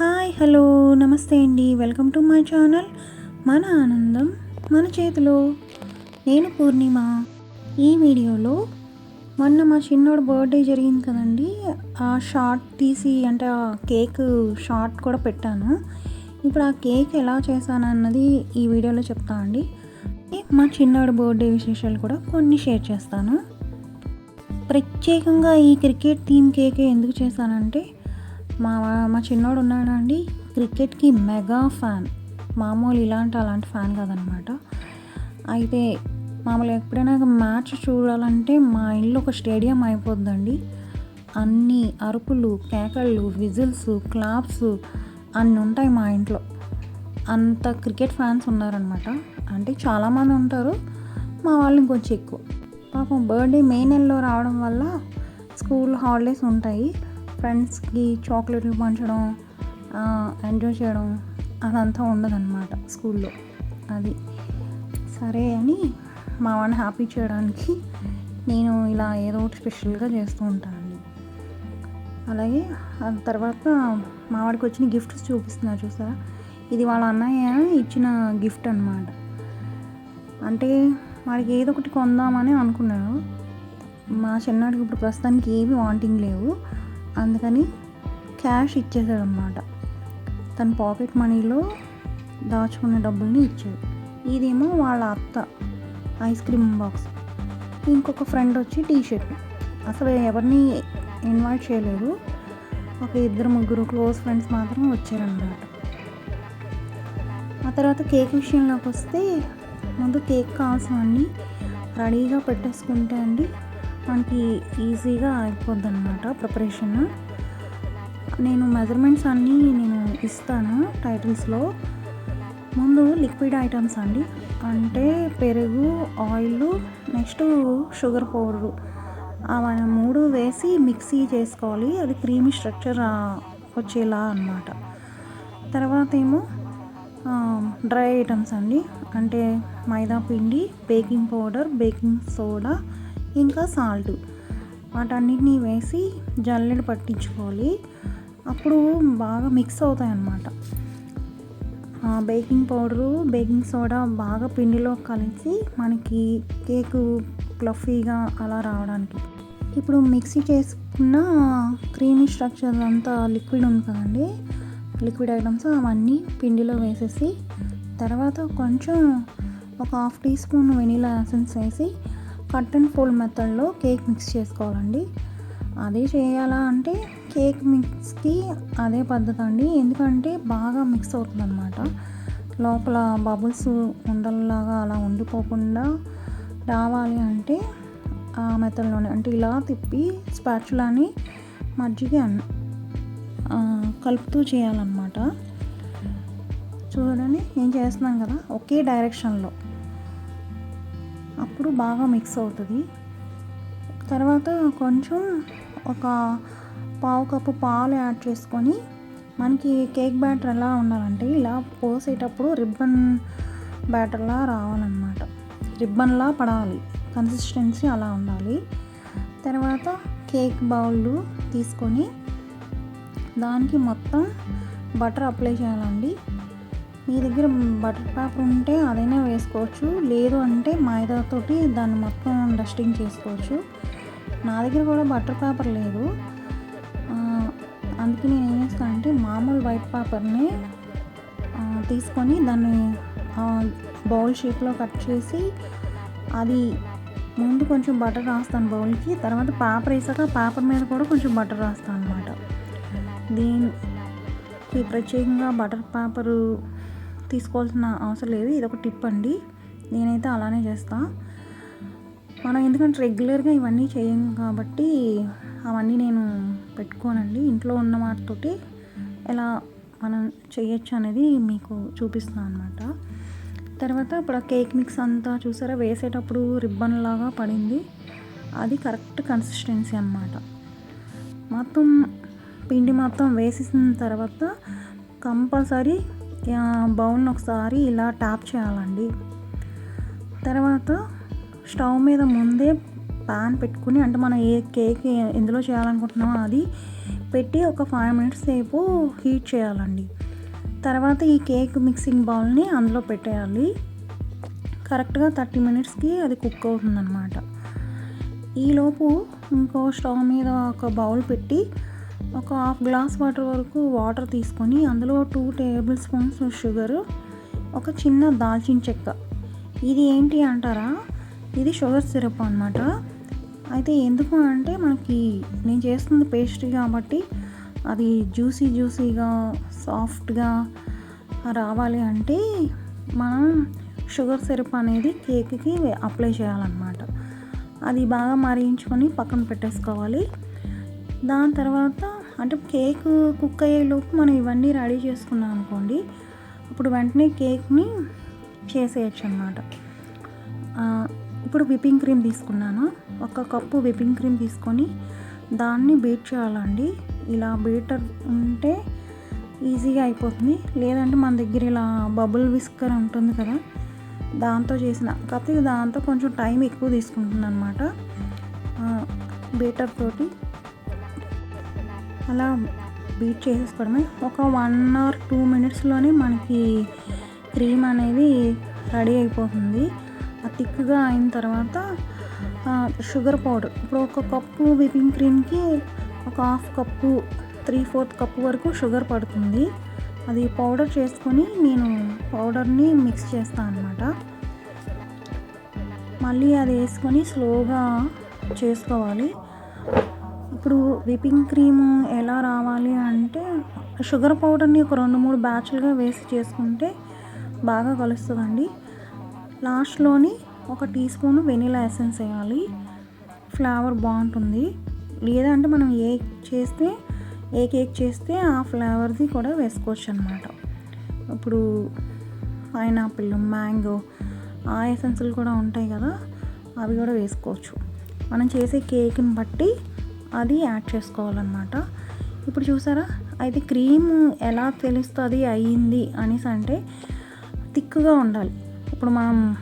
Hi hello నమస్తే అండి. Welcome to my channel. మన ఆనందం మన చేతిలో. నేను పూర్ణిమ. ఈ వీడియోలో మొన్న మా చిన్నోడు బర్త్డే జరిగింది కదండి. ఆ షార్ట్ తీసి అంటే ఆ కేక్ షార్ట్ కూడా పెట్టాను. ఇప్పుడు ఆ కేక్ ఎలా చేశాను అన్నది ఈ వీడియోలో చెప్తా అండి. మా చిన్నోడు బర్త్డే విశేషాలు కూడా కొన్ని షేర్ చేస్తాను. ప్రత్యేకంగా ఈ క్రికెట్ థీమ్ కేక్ ఎందుకు చేశానంటే మా మా చిన్నోడు ఉన్నాడు అండి? క్రికెట్కి మెగా ఫ్యాన్. మామూలు ఇలాంటి అలాంటి ఫ్యాన్ కాదనమాట. అయితే మామూలు ఎప్పుడైనా మ్యాచ్ చూడాలంటే మా ఇల్లు ఒక స్టేడియం అయిపోద్దండి. అన్ని అరుపులు కేకళ్ళు విజిల్స్ క్లాప్స్ అన్నీ ఉంటాయి మా ఇంట్లో. అంత క్రికెట్ ఫ్యాన్స్ ఉన్నారనమాట. అంటే చాలామంది ఉంటారు మా వాళ్ళు ఇంకొంచెం ఎక్కువ. పాపం బర్త్డే మే నెలలో రావడం వల్ల స్కూల్ హాలిడేస్ ఉంటాయి. ఫ్రెండ్స్కి చాక్లెట్లు పంచడం ఎంజాయ్ చేయడం అదంతా ఉండదన్నమాట స్కూల్లో. అది సరే అని మా వాడిని హ్యాపీ చేయడానికి నేను ఇలా ఏదో ఒకటి స్పెషల్గా చేస్తూ ఉంటానండి. అలాగే ఆ తర్వాత మా వాడికి వచ్చిన గిఫ్ట్స్ చూపిస్తున్నా చూసారా? ఇది వాళ్ళ అన్నయ్య ఇచ్చిన గిఫ్ట్ అనమాట అంటే వాడికి ఏదో ఒకటి కొందామని అనుకున్నాను మా చిన్నాడికి ఇప్పుడు ప్రస్తుతానికి ఏవి వాంటింగ్ లేవు. అందుకని క్యాష్ ఇచ్చేసాడనమాట తన పాకెట్ మనీలో దాచుకున్న డబ్బుల్ని ఇచ్చాడు. ఇదేమో వాళ్ళ అత్త ఐస్ క్రీమ్ బాక్స్. ఇంకొక ఫ్రెండ్ వచ్చి టీ షర్ట్. అసలు ఎవరిని ఇన్వైట్ చేయలేదు. ఒక ఇద్దరు ముగ్గురు క్లోజ్ ఫ్రెండ్స్ మాత్రం వచ్చారనమాట ఆ తర్వాత కేక్ విషయంలోకి వస్తే ముందు కేక్ కావాల్సినవన్నీ రెడీగా పెట్టేసుకుంటే అండి. మనకి ఈజీగా అయిపోద్ది అనమాట ప్రిపరేషన్. నేను మెజర్మెంట్స్ అన్నీ నేను ఇస్తాను టైటిల్స్లో. ముందు లిక్విడ్ ఐటమ్స్ అండి. అంటే పెరుగు ఆయిల్ నెక్స్ట్ షుగర్ పౌడరు. అవన్నీ మూడు వేసి మిక్సీ చేసుకోవాలి. అది క్రీమీ స్ట్రక్చర్ వచ్చేలా అనమాట తర్వాత ఏమో డ్రై ఐటమ్స్ అండి. అంటే మైదా పిండి బేకింగ్ పౌడర్ బేకింగ్ సోడా ఇంకా సాల్ట్ వాటన్నిటిని వేసి జల్లెడ పట్టించుకోవాలి. అప్పుడు బాగా మిక్స్ అవుతాయి అన్నమాట బేకింగ్ పౌడరు బేకింగ్ సోడా బాగా పిండిలో కలిసి మనకి కేకు ఫ్లఫీగా అలా రావడానికి. ఇప్పుడు మిక్సీ చేసుకున్న క్రీమీ స్ట్రక్చర్ అంతా లిక్విడ్ ఉంది కదండి. లిక్విడ్ ఐటమ్స్ అవన్నీ పిండిలో వేసేసి తర్వాత కొంచెం ఒక half tea spoon vanilla essence వేసి కట్ అండ్ ఫోల్డ్ మెథడ్లో కేక్ మిక్స్ చేసుకోవాలండి. అదే చేయాలా అంటే కేక్ మిక్స్కి అదే పద్ధతి అండి. ఎందుకంటే బాగా మిక్స్ అవుతుందన్నమాట. లోపల బబుల్స్ ఉండల్లాగా అలా ఉండిపోకుండా రావాలి అంటే ఆ మెథడ్లోనే అంటే ఇలా తిప్పి స్పాచులాని మజ్జిగ కలుపుతూ చేయాలన్నమాట. చూడండి నేను చేస్తున్నాం కదా ఒకే డైరెక్షన్లో అప్పుడు బాగా మిక్స్ అవుతుంది. తర్వాత కొంచెం ఒక పావు కప్పు పాలు యాడ్ చేసుకొని మనకి కేక్ బ్యాటర్ ఎలా ఉండాలంటే ఇలా పోసేటప్పుడు రిబ్బన్ బ్యాటర్లా రావాలన్నమాట. రిబ్బన్లా పడాలి. కన్సిస్టెన్సీ అలా ఉండాలి. తర్వాత కేక్ బౌల్లు తీసుకొని దానికి మొత్తం బటర్ అప్లై చేయాలండి. మీ దగ్గర బటర్ పేపర్ ఉంటే అదైనా వేసుకోవచ్చు. లేదు అంటే మైదాతోటి దాన్ని మొత్తం డస్టింగ్ చేసుకోవచ్చు. నా దగ్గర కూడా బటర్ పేపర్ లేదు. అందుకే నేను ఏం చేస్తాను అంటే మామూలు వైట్ పేపర్ని తీసుకొని దాన్ని బౌల్ షేప్లో కట్ చేసి అది ముందు కొంచెం బటర్ రాస్తాను బౌల్కి తర్వాత పేపర్ వేసాక పేపర్ మీద కూడా కొంచెం బటర్ రాస్తాను అనమాట దీనికి ప్రత్యేకంగా బటర్ పేపరు తీసుకోవాల్సిన అవసరం లేదు. ఇది ఒక టిప్ అండి. నేనైతే అలానే చేస్తాను మనం ఎందుకంటే రెగ్యులర్గా ఇవన్నీ చేయం కాబట్టి అవన్నీ నేను పెట్టుకోనండి. ఇంట్లో ఉన్న వాటితోటి ఎలా మనం చేయొచ్చు అనేది మీకు చూపిస్తాను అనమాట తర్వాత ఇప్పుడు ఆ కేక్ మిక్స్ అంతా చూసారా? వేసేటప్పుడు రిబ్బన్ లాగా పడింది. అది కరెక్ట్ కన్సిస్టెన్సీ అనమాట మొత్తం పిండి మొత్తం వేసేసిన తర్వాత కంపల్సరీ బౌల్ని ఒకసారి ఇలా ట్యాప్ చేయాలండి. తర్వాత స్టవ్ మీద ముందే ప్యాన్ పెట్టుకుని అంటే మనం ఏ కేక్ ఎందులో చేయాలనుకుంటున్నామో అది పెట్టి ఒక ఫైవ్ మినిట్స్ సేపు హీట్ చేయాలండి. తర్వాత ఈ కేక్ మిక్సింగ్ బౌల్ని అందులో పెట్టేయాలి. కరెక్ట్గా థర్టీ మినిట్స్కి అది కుక్ అవుతుందన్నమాట. ఈలోపు ఇంకో స్టవ్ మీద ఒక బౌల్ పెట్టి ఒక హాఫ్ గ్లాస్ వాటర్ వరకు వాటర్ తీసుకొని అందులో టూ టేబుల్ స్పూన్స్ షుగర్ ఒక చిన్న దాల్చిన చెక్క. ఇది ఏంటి అంటారా? ఇది షుగర్ సిరప్ అనమాట అయితే ఎందుకు అంటే మనకి నేను చేస్తుంది పేస్ట్రీ కాబట్టి అది జ్యూసీ జ్యూసీగా సాఫ్ట్గా రావాలి అంటే మనం షుగర్ సిరప్ అనేది కేక్కి అప్లై చేయాలన్నమాట. అది బాగా మరిగించుకొని పక్కన పెట్టేసుకోవాలి. దాని తర్వాత అంటే కేక్ కుక్ అయ్యేలోపు మనం ఇవన్నీ రెడీ చేసుకున్నాం అనుకోండి అప్పుడు వెంటనే కేక్ని చేసేయచ్చు అనమాట ఇప్పుడు విప్పింగ్ క్రీమ్ తీసుకున్నాను. ఒక కప్పు విప్పింగ్ క్రీమ్ తీసుకొని దాన్ని బీట్ చేయాలండి. ఇలా బీటర్ ఉంటే ఈజీగా అయిపోతుంది. లేదంటే మన దగ్గర ఇలా బబుల్ విస్కర్ ఉంటుంది కదా దాంతో చేసిన కాకపోతే దాంతో కొంచెం టైం ఎక్కువ తీసుకుంటుంది అనమాట బీటర్ తోటి అలా బీట్ చేసేసుకోవడమే. ఒక వన్ ఆర్ టూ మినిట్స్లోనే మనకి క్రీమ్ అనేది రెడీ అయిపోతుంది. ఆ థిక్గా అయిన తర్వాత షుగర్ పౌడర్. ఇప్పుడు ఒక కప్పు విపింగ్ క్రీమ్కి ఒక half cup three fourth cup వరకు షుగర్ పడుతుంది. అది పౌడర్ చేసుకొని నేను పౌడర్ని మిక్స్ చేస్తాను అనమాట మళ్ళీ అది వేసుకొని స్లోగా చేసుకోవాలి. ఇప్పుడు విపింగ్ క్రీమ్ ఎలా రావాలి అంటే షుగర్ పౌడర్ని ఒక రెండు మూడు బ్యాచ్లుగా వేసి చేసుకుంటే బాగా కలుస్తుందండి. లాస్ట్లోని ఒక టీ స్పూన్ వెనీలా ఎసెన్స్ వేయాలి. ఫ్లేవర్ బాగుంటుంది. లేదంటే మనం ఏ చేస్తే ఏ కేక్ చేస్తే ఆ ఫ్లేవర్ది కూడా వేసుకోవచ్చు అనమాట ఇప్పుడు పైనాపిల్ మ్యాంగో ఆ ఎసెన్సులు కూడా ఉంటాయి కదా అవి కూడా వేసుకోవచ్చు. మనం చేసే కేక్ని బట్టి అది యాడ్ చేసుకోవాలన్నమాట. ఇప్పుడు చూసారా? అయితే క్రీమ్ ఎలా తెలుస్తుంది అయ్యింది అనేసి అంటే థిక్గా ఉండాలి. ఇప్పుడు మనం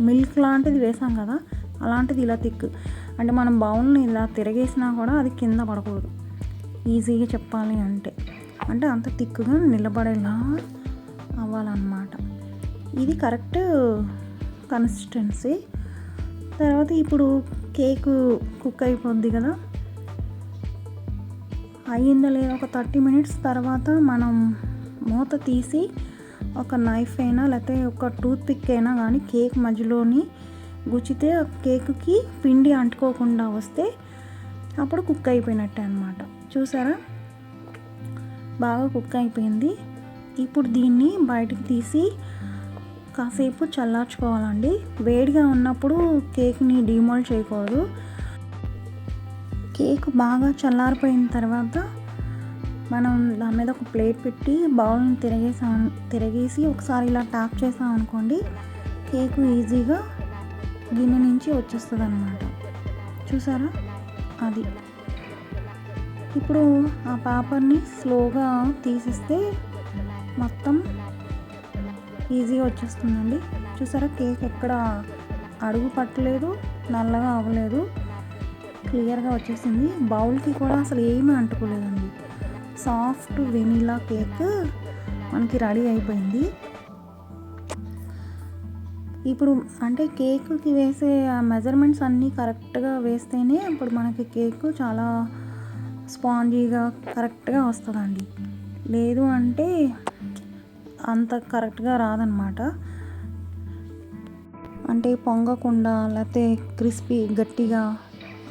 మిల్క్ లాంటిది వేసాం కదా అలాంటిది ఇలా థిక్ అంటే మనం బౌల్ని ఇలా తిరగేసినా కూడా అది కింద పడకూడదు. ఈజీగా చెప్పాలి అంటే. అంటే అంత థిక్గా నిలబడేలా అవ్వాలన్నమాట. ఇది కరెక్ట్ కన్సిస్టెన్సీ. తర్వాత ఇప్పుడు కేక్ కుక్ అయిపోద్ది కదా అయ్యిందా లేదా ఒక థర్టీ మినిట్స్ తర్వాత మనం మూత తీసి ఒక నైఫ్ అయినా లేకపోతే ఒక టూత్ పిక్ అయినా కానీ కేక్ మధ్యలోని గుచ్చితే ఆ కేక్కి పిండి అంటుకోకుండా వస్తే అప్పుడు కుక్ అయిపోయినట్టే అనమాట చూసారా? బాగా కుక్ అయిపోయింది. ఇప్పుడు దీన్ని బయటకు తీసి కాసేపు చల్లార్చుకోవాలండి. వేడిగా ఉన్నప్పుడు కేక్ని డిమోల్డ్ చేయకూడదు. కేక్ బాగా చల్లారిపోయిన తర్వాత మనం దాని మీద ఒక ప్లేట్ పెట్టి బౌల్ని తిరగేసా తిరగేసి ఒకసారి ఇలా ట్యాప్ చేసాం అనుకోండి కేకు ఈజీగా గిన్నె నుంచి వచ్చేస్తుంది అనమాట చూసారా? అది. ఇప్పుడు ఆ పేపర్ని స్లోగా తీసిస్తే మొత్తం ఈజీగా వచ్చేస్తుందండి. చూసారా? కేక్ ఎక్కడ అడుగు పట్టలేదు నల్లగా అవ్వలేదు. క్లియర్గా వచ్చేసింది. బౌల్కి కూడా అసలు ఏమీ అంటుకోలేదండి. సాఫ్ట్ వెనీలా కేక్ మనకి రెడీ అయిపోయింది. ఇప్పుడు అంటే కేక్కి వేసే ఆ మెజర్మెంట్స్ అన్నీ కరెక్ట్గా వేస్తేనే ఇప్పుడు మనకి కేక్ చాలా స్పాంజీగా కరెక్ట్గా వస్తుందండి. లేదు అంటే అంత కరెక్ట్గా రాదనమాట. అంటే పొంగకుండా లేకపోతే క్రిస్పీ గట్టిగా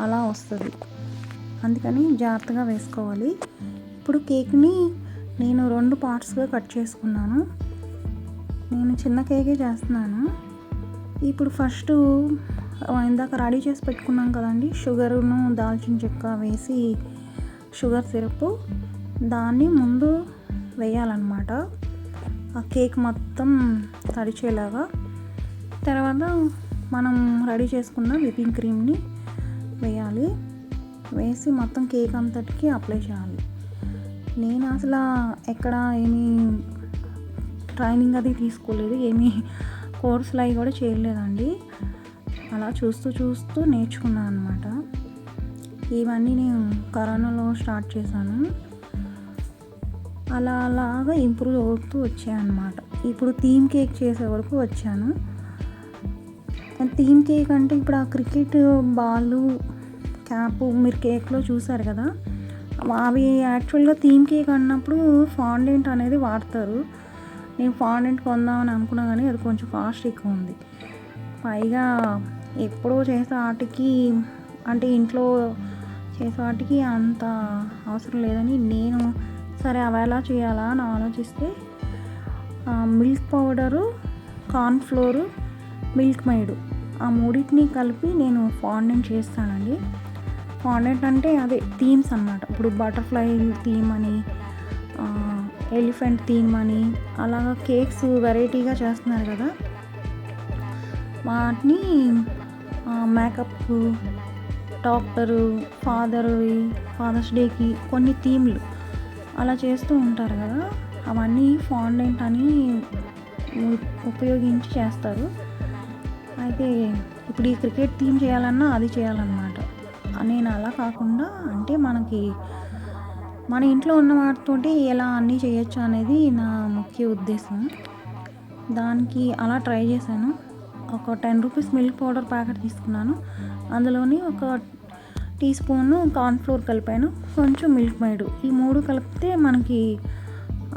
అలా వస్తుంది. అందుకని జాగ్రత్తగా వేసుకోవాలి. ఇప్పుడు కేక్ని నేను రెండు పార్ట్స్గా కట్ చేసుకున్నాను. నేను చిన్న కేకే చేస్తున్నాను. ఇప్పుడు ఫస్ట్ ఇందాక రెడీ చేసి పెట్టుకున్నాం కదండి. షుగర్ను దాల్చిన చెక్క వేసి షుగర్ సిరప్ దాన్ని ముందు వేయాలన్నమాట. ఆ కేక్ మొత్తం తడిచేలాగా. తర్వాత మనం రెడీ చేసుకున్న విపింగ్ క్రీమ్ని వేయాలి. వేసి మొత్తం కేక్ అంతటికి అప్లై చేయాలి. నేను అసలు ఎక్కడ ఏమీ ట్రైనింగ్ అది తీసుకోలేదు. ఏమీ కోర్సులు అవి కూడా చేయలేదండి. అలా చూస్తూ చూస్తూ నేర్చుకున్నాను అనమాట ఇవన్నీ నేను కరోనాలో స్టార్ట్ చేశాను. అలా అలాగా ఇంప్రూవ్ అవుతూ వచ్చాయన్నమాట ఇప్పుడు థీమ్ కేక్ చేసే వరకు వచ్చాను. థీమ్ కేక్ అంటే ఇప్పుడు ఆ క్రికెట్ బాల్ క్యాప్ మీరు కేక్లో చూసారు కదా? అవి యాక్చువల్గా థీమ్ కేక్ అన్నప్పుడు ఫాండెంట్ అనేది వాడతారు. నేను ఫాండెంట్ కొందామని అనుకున్నా కానీ అది కొంచెం కాస్ట్ ఎక్కువ ఉంది. పైగా ఎప్పుడో చేసే వాటికి అంటే ఇంట్లో చేసే వాటికి అంత అవసరం లేదని నేను సరే అవి ఎలా చేయాలా అని ఆలోచిస్తే milk powder cornflour milk maid ఆ మూడింటిని కలిపి నేను ఫాండెంట్ చేస్తానండి. ఫాండెంట్ అంటే అదే థీమ్స్ అనమాట ఇప్పుడు బటర్ఫ్లై థీమ్ అని ఎలిఫెంట్ థీమ్ అని అలాగా కేక్స్ వెరైటీగా చేస్తున్నారు కదా. వాటిని మేకప్ డాక్టరు ఫాదరు ఫాదర్స్ డేకి కొన్ని థీమ్లు అలా చేస్తూ ఉంటారు కదా. అవన్నీ ఫాండెంట్ అని ఉపయోగించి చేస్తారు. అయితే ఇప్పుడు ఈ క్రికెట్ థీమ్ చేయాలన్నా అది చేయాలన్నమాట. నేను అలా కాకుండా అంటే మనకి మన ఇంట్లో ఉన్న వాటితోటి ఎలా అన్నీ చేయొచ్చు అనేది నా ముఖ్య ఉద్దేశం. దానికి అలా ట్రై చేశాను. ఒక ten rupees milk powder packet తీసుకున్నాను. అందులోని ఒక టీ స్పూన్ కార్న్ఫ్లోర్ కలిపాను. కొంచెం మిల్క్ మైడు. ఈ మూడు కలిపితే మనకి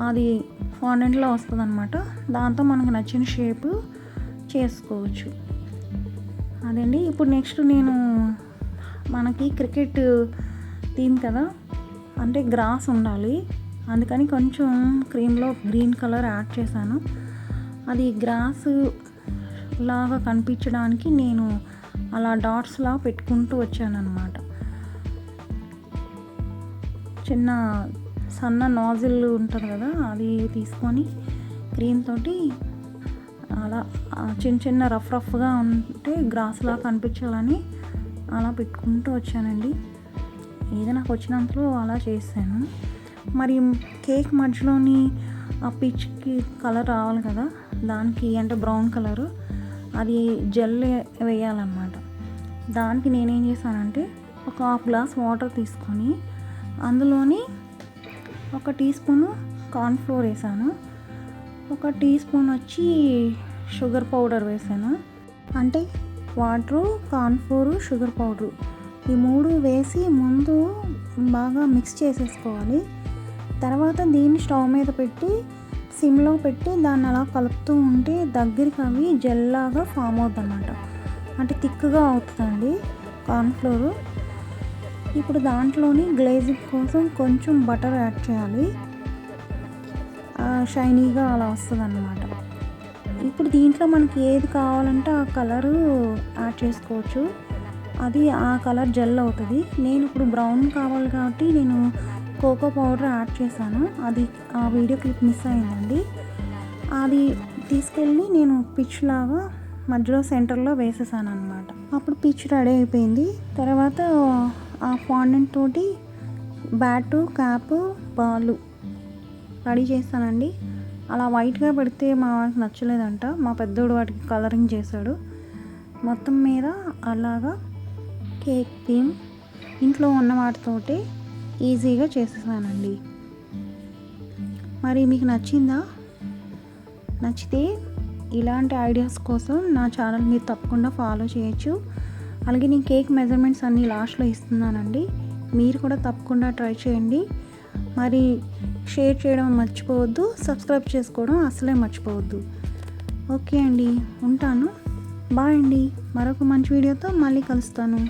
అది ఫాండెంట్లో వస్తుంది అనమాట దాంతో మనకు నచ్చిన షేపు చేసుకోవచ్చు. అదండి. ఇప్పుడు నెక్స్ట్ నేను మనకి క్రికెట్ థీమ్ కదా? అంటే గ్రాస్ ఉండాలి. అందుకని కొంచెం క్రీమ్లో గ్రీన్ కలర్ యాడ్ చేశాను. అది గ్రాస్ లాగా కనిపించడానికి నేను అలా డాట్స్లా పెట్టుకుంటూ వచ్చాను అనమాట చిన్న సన్న నాజిల్ ఉంటుంది కదా అది తీసుకొని క్రీమ్ తోటి అలా చిన్న చిన్న రఫ్ రఫ్గా ఉంటే గ్రాస్లా కనిపించాలని అలా పెట్టుకుంటూ వచ్చానండి. ఏదో నాకు వచ్చినంతలో అలా చేశాను. మరి కేక్ మధ్యలోని ఆ పిచ్కి కలర్ రావాలి కదా దానికి అంటే బ్రౌన్ కలరు అది జెల్ వేయాలన్నమాట. దానికి నేనేం చేశానంటే ఒక హాఫ్ గ్లాస్ వాటర్ తీసుకొని అందులోని ఒక టీ స్పూను కార్న్ఫ్లోర్ వేసాను. ఒక టీ స్పూన్ వచ్చి షుగర్ పౌడర్ వేసాను. అంటే వాటరు కార్న్ఫ్లోరు షుగర్ పౌడరు. ఈ మూడు వేసి ముందు బాగా మిక్స్ చేసేసుకోవాలి. తర్వాత దీన్ని స్టవ్ మీద పెట్టి సిమ్లో పెట్టి దాన్ని అలా కలుపుతూ ఉంటే దగ్గరికి అవి జెల్లాగా ఫామ్ అవుతుంది అన్నమాట అంటే థిక్గా అవుతుందండి కార్న్ఫ్లోరు ఇప్పుడు దాంట్లోని గ్లేజింగ్ కోసం కొంచెం బటర్ యాడ్ చేయాలి. షైనీగా అలా వస్తుంది అన్నమాట ఇప్పుడు దీంట్లో మనకి ఏది కావాలంటే ఆ కలరు యాడ్ చేసుకోవచ్చు. అది ఆ కలర్ జెల్ అవుతుంది. నేను ఇప్పుడు బ్రౌన్ కావాలి కాబట్టి నేను కోకో పౌడర్ యాడ్ చేశాను. అది ఆ వీడియో క్లిప్ మిస్ అయిందండి. అది తీసుకెళ్ళి నేను పిచ్ లాగా మధ్యలో సెంటర్లో వేసేసాను అనమాట అప్పుడు పిచ్ రెడీ అయిపోయింది. తర్వాత ఆ ఫాండెంట్ తోటి బ్యాటు క్యాప్ బాలు రెడీ చేస్తానండి అలా వైట్గా పెడితే మా వాడికి నచ్చలేదంట. మా పెద్దోడు వాటికి కలరింగ్ చేశాడు. మొత్తం మీద అలాగా కేక్ థీమ్ ఇంట్లో ఉన్న వాటితోటి ఈజీగా చేసేసానండి. మరి మీకు నచ్చిందా? నచ్చితే ఇలాంటి ఐడియాస్ కోసం నా ఛానల్ మీరు తప్పకుండా ఫాలో చేయొచ్చు. అలాగే నేను కేక్ మెజర్మెంట్స్ అన్నీ లాస్ట్లో ఇస్తున్నానండి. మీరు కూడా తప్పకుండా ట్రై చేయండి. మరి షేర్ చేయడం మర్చిపోవద్దు సబ్స్క్రైబ్ చేసుకోవడం అసలే మర్చిపోవద్దు. ఓకే అండి ఉంటాను. బాయ్ అండి మరొక మంచి వీడియోతో మళ్ళీ కలుస్తాను.